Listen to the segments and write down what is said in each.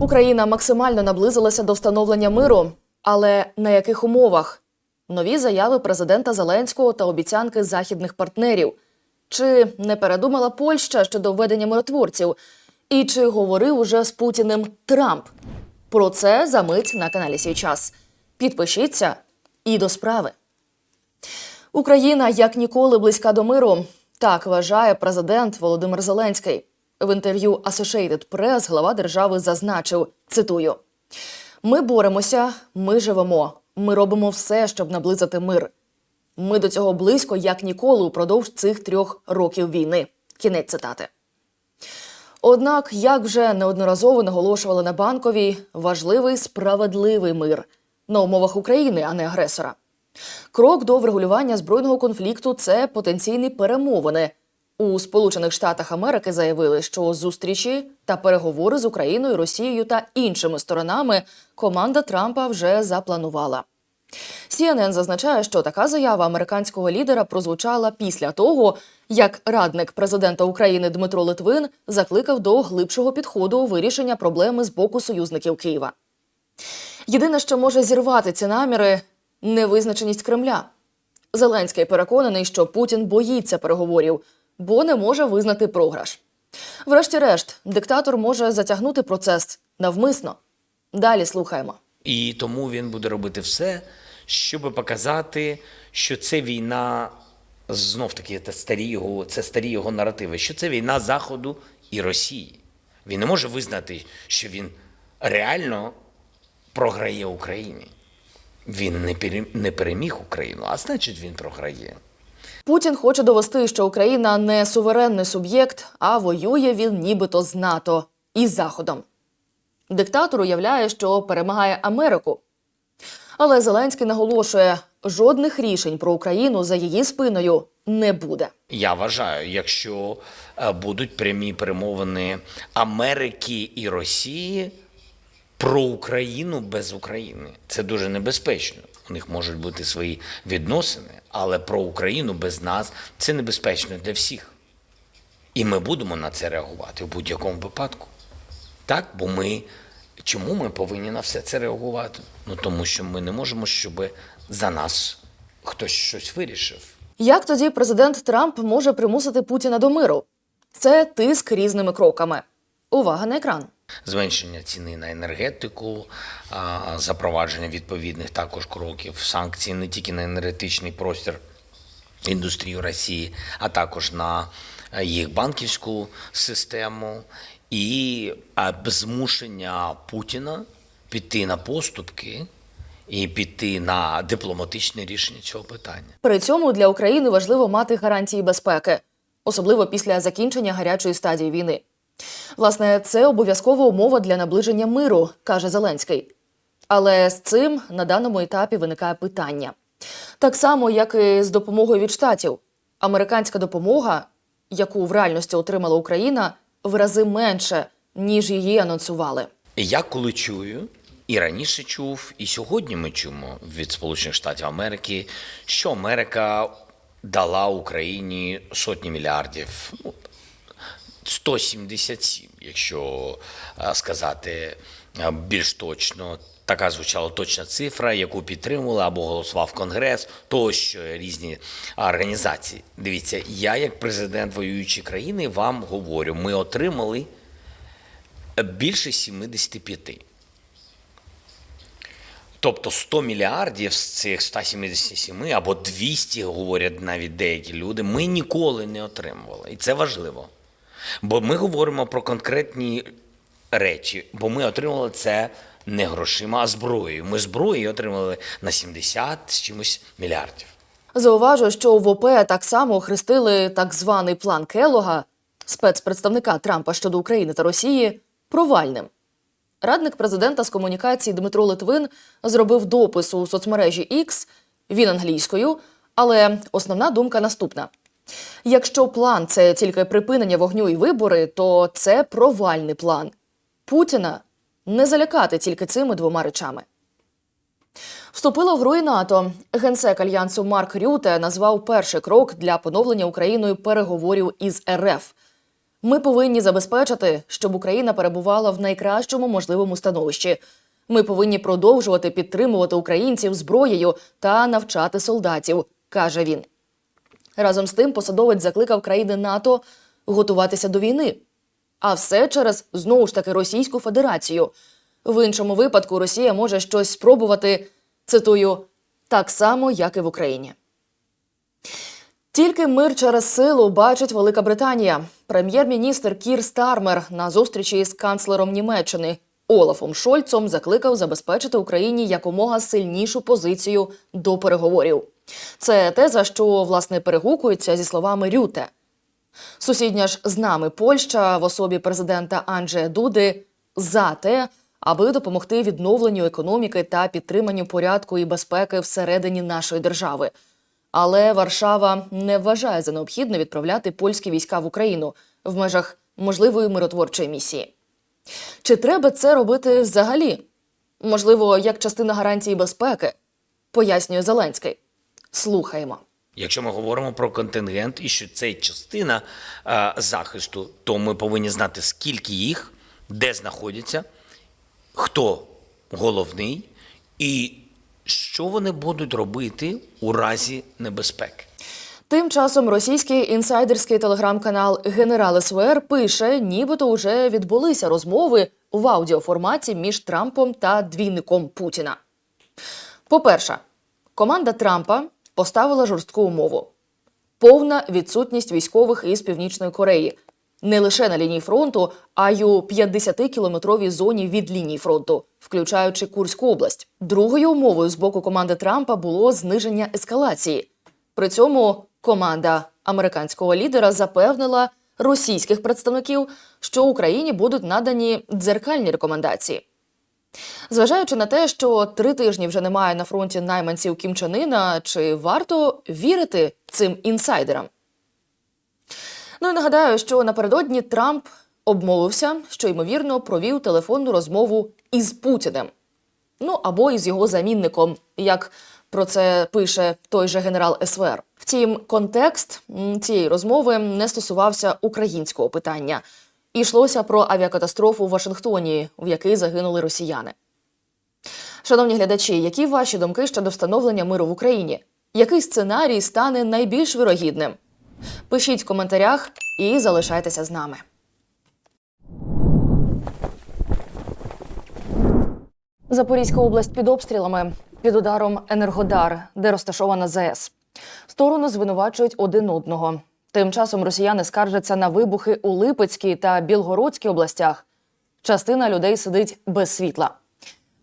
Україна максимально наблизилася до встановлення миру, але на яких умовах? Нові заяви президента Зеленського та обіцянки західних партнерів. Чи не передумала Польща щодо введення миротворців? І чи говорив уже з Путіним Трамп? Про це за мить на каналі Сій час. Підпишіться і до справи. Україна як ніколи близька до миру. Так вважає президент Володимир Зеленський. В інтерв'ю Associated Press глава держави зазначив: цитую: Ми боремося, ми живемо. Ми робимо все, щоб наблизити мир. Ми до цього близько як ніколи упродовж цих трьох років війни. Кінець цитати. Однак, як вже неодноразово наголошували на банковій, важливий справедливий мир на умовах України, а не агресора. Крок до врегулювання збройного конфлікту це потенційні перемовини. У Сполучених Штатах Америки заявили, що зустрічі та переговори з Україною, Росією та іншими сторонами команда Трампа вже запланувала. CNN зазначає, що така заява американського лідера прозвучала після того, як радник президента України Дмитро Литвин закликав до глибшого підходу у вирішення проблеми з боку союзників Києва. Єдине, що може зірвати ці наміри невизначеність Кремля. Зеленський переконаний, що Путін боїться переговорів, бо не може визнати програш. Врешті-решт, диктатор може затягнути процес навмисно. Далі слухаємо. І тому він буде робити все, щоб показати, що це війна знов таки це старі його, це старі його наративи, що це війна Заходу і Росії. Він не може визнати, що він реально програє Україні. Він не переміг Україну, а значить він програє. Путін хоче довести, що Україна не суверенний суб'єкт, а воює він нібито з НАТО і Заходом. Диктатор уявляє, що перемагає Америку. Але Зеленський наголошує, жодних рішень про Україну за її спиною не буде. Я вважаю, якщо е, будуть прямі перемовини Америки і Росії про Україну без України, це дуже небезпечно. У них можуть бути свої відносини, але про Україну без нас це небезпечно для всіх. І ми будемо на це реагувати в будь-якому випадку. Так, бо ми чому ми повинні на все це реагувати? Ну тому що ми не можемо, щоб за нас хтось щось вирішив. Як тоді президент Трамп може примусити Путіна до миру? Це тиск різними кроками. Увага на екран. Зменшення ціни на енергетику, запровадження відповідних також кроків, санкцій не тільки на енергетичний простір індустрію Росії, а також на їх банківську систему і змушення Путіна піти на поступки і піти на дипломатичне рішення цього питання. При цьому для України важливо мати гарантії безпеки, особливо після закінчення гарячої стадії війни. Власне, це обов'язкова умова для наближення миру, каже Зеленський. Але з цим на даному етапі виникає питання. Так само, як і з допомогою від штатів. Американська допомога, яку в реальності отримала Україна, в рази менше, ніж її анонсували. Я коли чую, і раніше чув, і сьогодні ми чуємо від Сполучених Штатів Америки, що Америка дала Україні сотні мільярдів, ну, 177, якщо е, сказати е, більш точно. Така звучала точна цифра, яку підтримували або голосував Конгрес, тощо різні організації. Дивіться, я, як президент воюючої країни, вам говорю, ми отримали більше 75. Тобто 100 мільярдів з цих 177 або 200, говорять навіть деякі люди, ми ніколи не отримували. І це важливо. Бо ми говоримо про конкретні речі, бо ми отримали це не грошима, а зброєю. Ми зброєю отримали на 70 з чимось мільярдів. Зауважу, що в ОП так само охрестили так званий план Келога, спецпредставника Трампа щодо України та Росії, провальним. Радник президента з комунікації Дмитро Литвин зробив допис у соцмережі X, він англійською, але основна думка наступна: якщо план це тільки припинення вогню і вибори, то це провальний план. Путіна не залякати тільки цими двома речами. Вступило в гру і НАТО. Генсек альянсу Марк Рюте назвав перший крок для поновлення Україною переговорів із РФ. Ми повинні забезпечити, щоб Україна перебувала в найкращому можливому становищі. Ми повинні продовжувати підтримувати українців зброєю та навчати солдатів, каже він. Разом з тим посадовець закликав країни НАТО готуватися до війни. А все через знову ж таки Російську Федерацію. В іншому випадку Росія може щось спробувати, цитую, так само, як і в Україні. Тільки мир через силу бачить Велика Британія. Прем'єр-міністр Кір Стармер на зустрічі з канцлером Німеччини Олафом Шольцом закликав забезпечити Україні якомога сильнішу позицію до переговорів. Це теза, що власне перегукується зі словами Рюте. Сусідня ж з нами Польща в особі президента Анджея Дуди за те, аби допомогти відновленню економіки та підтриманню порядку і безпеки всередині нашої держави. Але Варшава не вважає за необхідне відправляти польські війська в Україну в межах можливої миротворчої місії. Чи треба це робити взагалі? Можливо, як частина гарантії безпеки, пояснює Зеленський. Слухаємо. Якщо ми говоримо про контингент і що це частина е, захисту, то ми повинні знати, скільки їх, де знаходяться, хто головний і що вони будуть робити у разі небезпеки. Тим часом російський інсайдерський телеграм-канал Генерал СВР пише, нібито уже відбулися розмови в аудіоформаті між Трампом та двійником Путіна. По-перше, команда Трампа поставила жорстку умову: повна відсутність військових із Північної Кореї не лише на лінії фронту, а й у 50-кілометровій зоні від лінії фронту, включаючи Курську область. Другою умовою з боку команди Трампа було зниження ескалації. При цьому команда американського лідера запевнила російських представників, що Україні будуть надані дзеркальні рекомендації. Зважаючи на те, що три тижні вже немає на фронті найманців Кім Чен Іна, чи варто вірити цим інсайдерам? Ну і нагадаю, що напередодні Трамп обмовився, що ймовірно провів телефонну розмову із Путіним. Ну або із його замінником, як про це пише той же генерал СВР. Втім, контекст цієї розмови не стосувався українського питання. Ішлося про авіакатастрофу в Вашингтоні, в якій загинули росіяни. Шановні глядачі, які ваші думки щодо встановлення миру в Україні? Який сценарій стане найбільш вирогідним? Пишіть в коментарях і залишайтеся з нами. Запорізька область під обстрілами під ударом Енергодар, де розташована ЗАЕС. Сторони звинувачують один одного. Тим часом росіяни скаржаться на вибухи у Липецькій та Білгородській областях. Частина людей сидить без світла.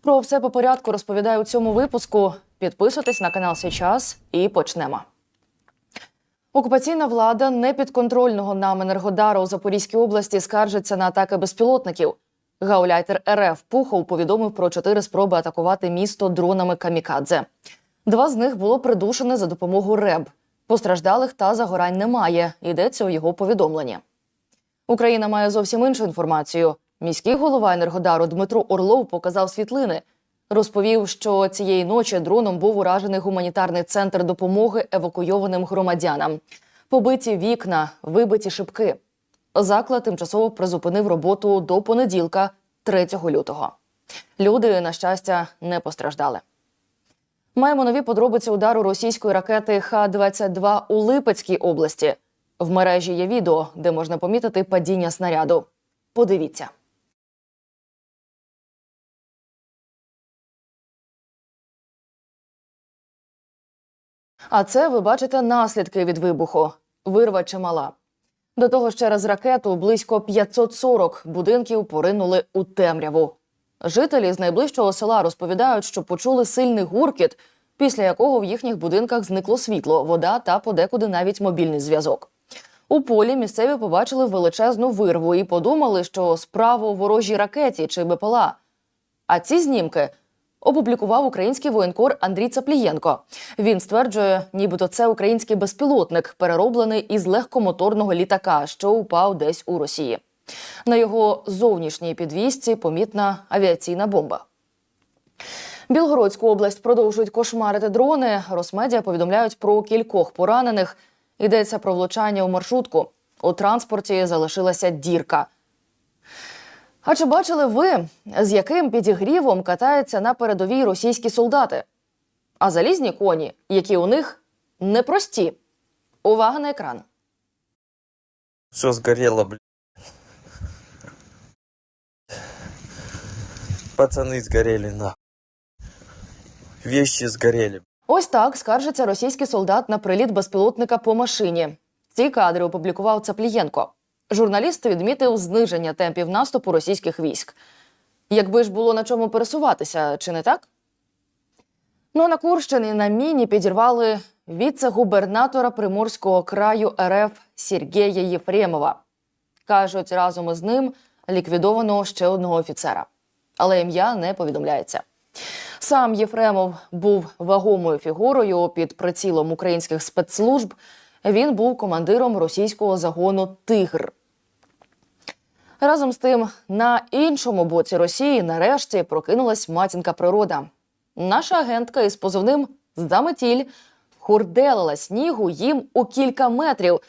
Про все по порядку розповідаю у цьому випуску. Підписуйтесь на канал Сейчас і почнемо. Окупаційна влада непідконтрольного нам Енергодара у Запорізькій області скаржиться на атаки безпілотників. Гауляйтер РФ Пухов повідомив про чотири спроби атакувати місто дронами камікадзе. Два з них було придушене за допомогою РЕБ. Постраждалих та загорань немає. Йдеться у його повідомленні. Україна має зовсім іншу інформацію. Міський голова Енергодару Дмитро Орлов показав світлини. Розповів, що цієї ночі дроном був уражений гуманітарний центр допомоги евакуйованим громадянам. Побиті вікна, вибиті шибки. Заклад тимчасово призупинив роботу до понеділка, 3 лютого. Люди, на щастя, не постраждали. Маємо нові подробиці удару російської ракети Х-22 у Липецькій області. В мережі є відео, де можна помітити падіння снаряду. Подивіться. А це ви бачите наслідки від вибуху. Вирва чимала. До того ж, через ракету близько 540 будинків поринули у темряву. Жителі з найближчого села розповідають, що почули сильний гуркіт, після якого в їхніх будинках зникло світло, вода та подекуди навіть мобільний зв'язок. У полі місцеві побачили величезну вирву і подумали, що справа у ворожій ракеті чи БПЛА. А ці знімки опублікував український воєнкор Андрій Цаплієнко. Він стверджує, нібито це український безпілотник, перероблений із легкомоторного літака, що упав десь у Росії. На його зовнішній підвісці помітна авіаційна бомба. Білгородську область продовжують кошмарити дрони. Росмедіа повідомляють про кількох поранених. Йдеться про влучання у маршрутку. У транспорті залишилася дірка. А чи бачили ви, з яким підігрівом катаються на передовій російські солдати? А залізні коні, які у них непрості. Увага на екран. Все сгорело, блядь. Пацаны сгорели, на. Вещи сгорели. Ось так скаржиться російський солдат на приліт безпілотника по машині. Ці кадри опублікував Цаплієнко. Журналіст відмітив зниження темпів наступу російських військ. Якби ж було на чому пересуватися, чи не так? Ну на Курщині на міні підірвали віце-губернатора Приморського краю РФ Сергія Єфремова. Кажуть, разом із ним ліквідовано ще одного офіцера, але ім'я не повідомляється. Сам Єфремов був вагомою фігурою під прицілом українських спецслужб. Він був командиром російського загону Тигр. Разом з тим, на іншому боці Росії нарешті прокинулась матінка природа. Наша агентка із позивним Здаметіль хурделила снігу їм у кілька метрів,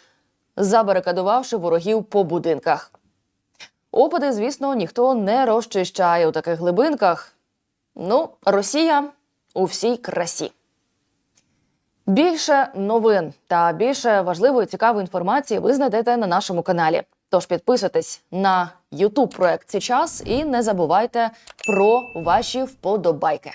забарикадувавши ворогів по будинках. Опади, звісно, ніхто не розчищає у таких глибинках. Ну, Росія у всій красі. Більше новин та більше важливої цікавої інформації ви знайдете на нашому каналі. Тож підписуйтесь на YouTube проект «Цей час і не забувайте про ваші вподобайки.